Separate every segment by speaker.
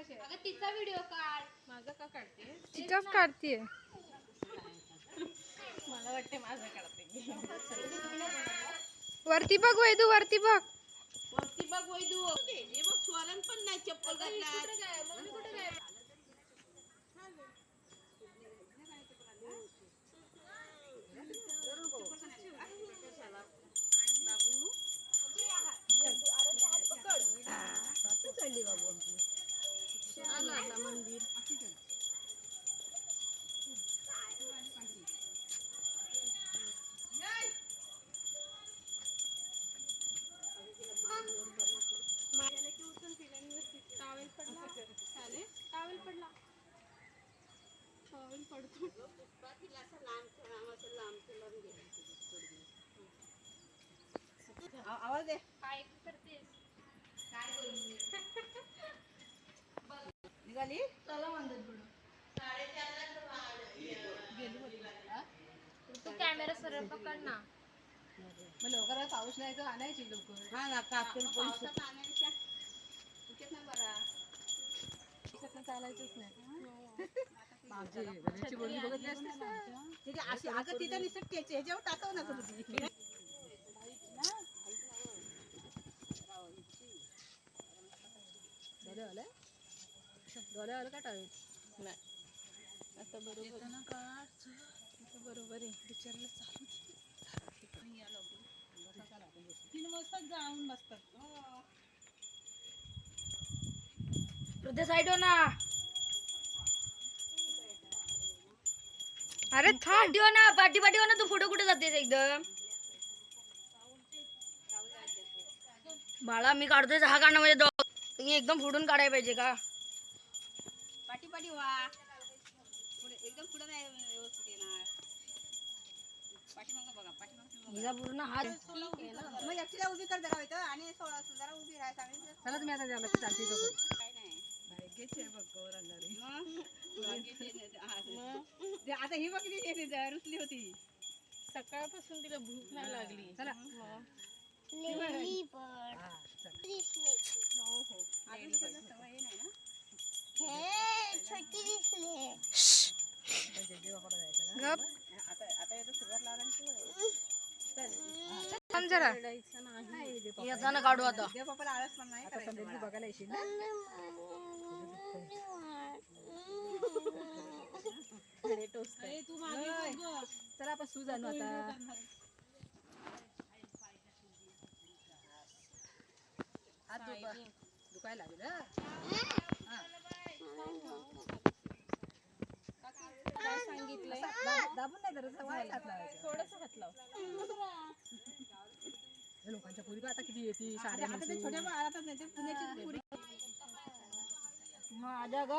Speaker 1: अगं तिचा व्हिडिओ काढ.
Speaker 2: माझं का काढते?
Speaker 3: तिच्याच काढतीये.
Speaker 2: मला वाटते माझं काढते.
Speaker 3: वरती बघ वैदू वरती बघ.
Speaker 4: वरती बघ वैदू. हे बघ स्वरण पण
Speaker 2: टावेल पडतो.
Speaker 4: आवाज दे.
Speaker 1: काय करतेस
Speaker 4: निघाली?
Speaker 1: तू कॅमेरा सरळ पकड ना.
Speaker 2: मग लवकर पाऊस नाही तर आणायची लवकर.
Speaker 4: हा ना कापून पण
Speaker 2: पावसात आणायच्या. तुझ्यात नाही बरा. चालायचंच नाही. ना?
Speaker 4: अशी अगं तिथं ह्याच्यावर टाकव ना तुम्ही
Speaker 2: डोले आले? का टावेल नाही. आता बरोबर. आता बरोबर आहे. विचारलं चालू
Speaker 4: तीन वाजता जाऊन बसतात.
Speaker 1: साईड हो ना.
Speaker 3: अरे थांब
Speaker 1: ना पाठी पाठी ना तू फोटो कुठे जातेस एकदम? बाळा मी काढतोय हा काढणं म्हणजे दो- एकदम फुटून काढायला पाहिजे का?
Speaker 4: पाठी पाठी वा एकदम पुढे नाही व्यवस्थित येणार. पाठीमागं बघा पाठीमागं
Speaker 1: पूर्ण हात
Speaker 4: मग एकटीला उभी कर जरा इथं आणि सोळा जरा उभी राहा सांगितलं
Speaker 2: चला तुम्ही आता चालते
Speaker 4: काय नाही.
Speaker 2: भाग्याचे बघ गौर आणणारी
Speaker 4: मग बाकीचे नाही. हा. ते आता ही बघ किती येते जरा रुसली होती
Speaker 2: सकाळपासून तिला भूक नाही लागली चला
Speaker 4: आता तिकडं सवय हे नाही ना
Speaker 3: गप
Speaker 4: आता आता येतो सुरुवात लावला ना तू.
Speaker 3: थांब जरा
Speaker 1: येताना काढू आता
Speaker 4: देव बापाला आळस पण नाही करायचं
Speaker 2: संध्याकाळी
Speaker 4: मला.
Speaker 2: बघायला येशील ना खडे टोचत होय. चला आपण सूज आणू आता. हात दुखा दुखायला लागेल हा?
Speaker 1: काय सांगितलंय?
Speaker 2: दाब- दाबून नाही जरा वाईट हात लावायचा. थोडस हात लाव. हे लोकांच्या पुरी आता किती येते साड्या
Speaker 1: माझ्या ग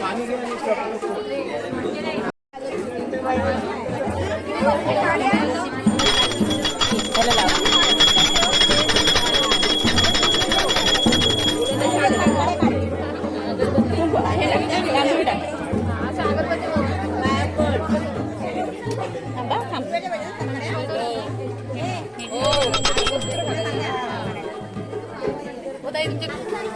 Speaker 3: पाणी
Speaker 5: घ्या 働い
Speaker 4: てる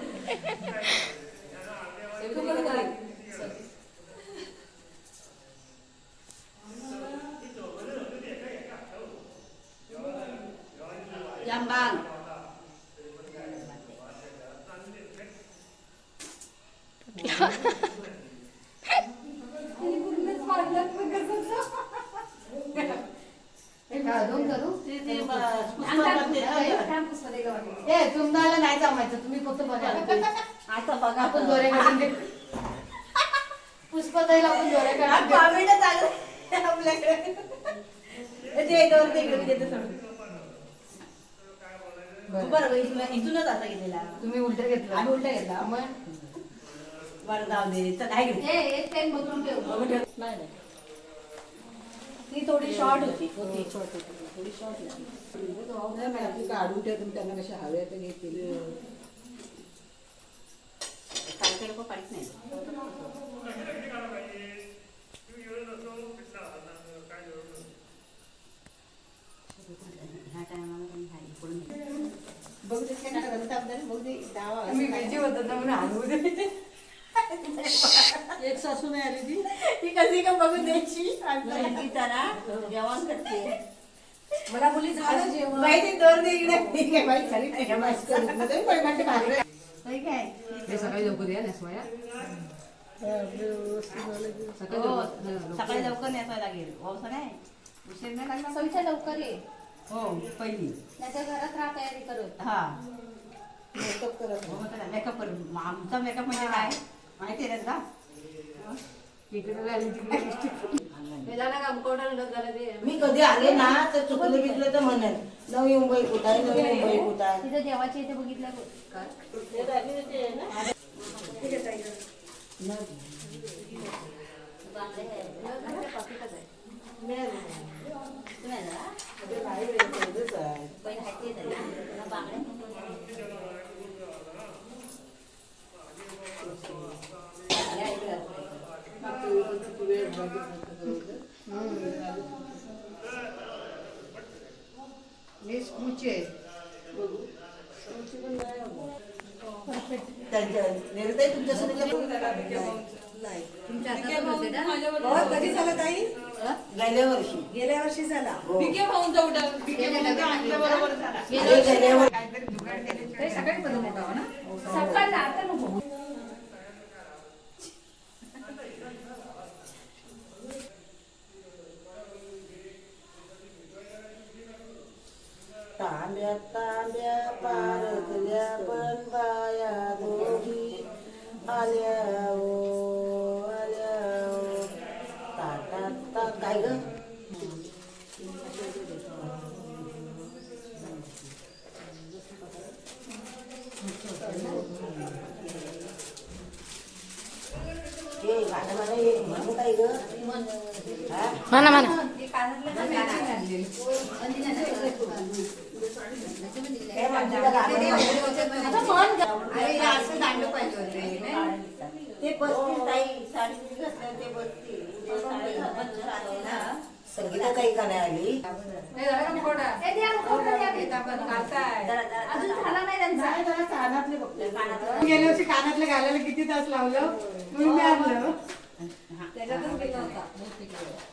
Speaker 2: तुम्हाला नाही जमायचं तुम्ही फक्त बघा.
Speaker 4: आता बघा
Speaker 2: आपण दोरे काढून घेऊ. पुष्पताईला आपण दोरे काढून घेऊ.
Speaker 4: कॉमेडी चालू आपल्याकडे. ते दोन ते इकडे मी देते सोडून. बरं इथून- इथूनच आता गेलेला
Speaker 2: तुम्ही उलट घेतला.
Speaker 4: आम्ही उलटा घेतला.
Speaker 2: मग?
Speaker 4: बरं जाऊ दे. चल आहे
Speaker 2: ठेव.
Speaker 4: नाही. ती थोडी शॉर्ट होती. होती शॉर्ट होती थोडी शॉर्ट होती.
Speaker 2: काढून ठेव तुम्ही त्यांना कशा हवे ते घेतील
Speaker 4: लोक पाहिजे नाही. इकडून बघू दे काय करत आपल्याला बघू दे
Speaker 2: मी बिझी होतो ना म्हणून हलवू दे.
Speaker 4: एक सासू नाही आली ती ती कशी का बघू द्यायची? ती ना. जेवण करते.
Speaker 2: मला मुली झालं जेवण.
Speaker 4: माहिती दोन दे इकडे. ठीक आहे बाई नाही. माहिती करून काय?
Speaker 2: हे सकाळी लवकर या
Speaker 4: हो,
Speaker 2: लवकर-
Speaker 4: सकाळी लवकर नेसायला लागेल. पावसा नाही. उशीर नाही लागला
Speaker 3: सविता लवकर ये.
Speaker 4: हो पहिली.
Speaker 3: घरात राहा तयारी करत.
Speaker 4: हा. मेकअप करत मेकअप करत आमचा मेकअप म्हणजे काय? माहिती आहे का
Speaker 6: मी कधी आले ना तर चुकलं बिकलं तर म्हणेन नवी मुंबई कुठं आहे नवी मुंबई कुठं आहे?
Speaker 3: तिथं देवाची इथे बघितलं
Speaker 6: त्यांच्या तुमच्या कधी झालं ताई? गेल्या वर्षी. गेल्या वर्षी झाला. गेल्या वर्षी.
Speaker 2: ते सकाळी बदल मोठा ना?
Speaker 3: सकाळला आता नको.
Speaker 6: तांब्या तांब्या पारतल्या पण बा म्हणा
Speaker 3: म्हणा.
Speaker 6: ते बसतील ताई ते बसतील संगीता का नाही आली
Speaker 3: अजून
Speaker 6: कानातले कानातले
Speaker 2: कानातले घालायला किती तास लावलं? म्हणून मी आणलं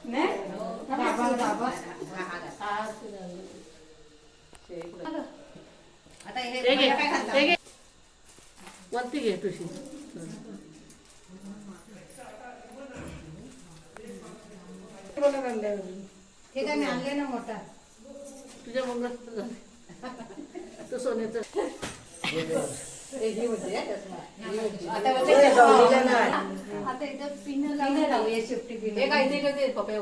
Speaker 2: नाही? बाबा बाबा
Speaker 4: आता हे मला काय घालता?
Speaker 2: वरती घे तुझी.
Speaker 3: हे काय मी आणले ना मोठा?
Speaker 2: तुझ्या मंगळसूत्र झाले. तू सोन्याचं.
Speaker 6: आता नाही
Speaker 3: आता इथं पिन
Speaker 2: हे काय इथे ठेवते पप्या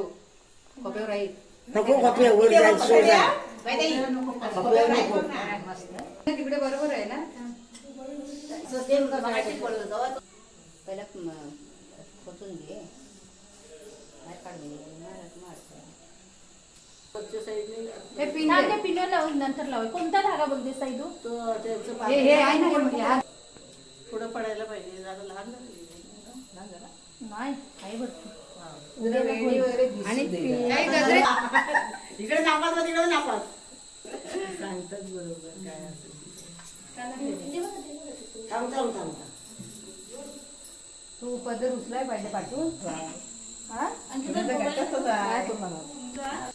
Speaker 2: पप्यावर राहील
Speaker 6: नको कपडे वर जायचं. सोडा.
Speaker 4: बाई ताई,
Speaker 6: कपडे नको
Speaker 2: तिकडे बरोबर आहे ना.
Speaker 4: पहिला खोचून घे.
Speaker 3: हे पिन ते पिन लावू नंतर लावू. कोणता धागा बोलते साई तू?
Speaker 2: तो त्याचं
Speaker 3: हे हे आहे ना हे म्हणजे
Speaker 2: पुढं पडायला पाहिजे. जरा लहान.
Speaker 3: नाही? आहे भरपूर
Speaker 2: आणि
Speaker 4: इकडे नापास तिकडे नापास.
Speaker 2: सांगतात बरोबर काय असेल
Speaker 6: थांब थांब थांब
Speaker 2: तू पदर उचलाय पाहिजे पाठवून. हा. होता.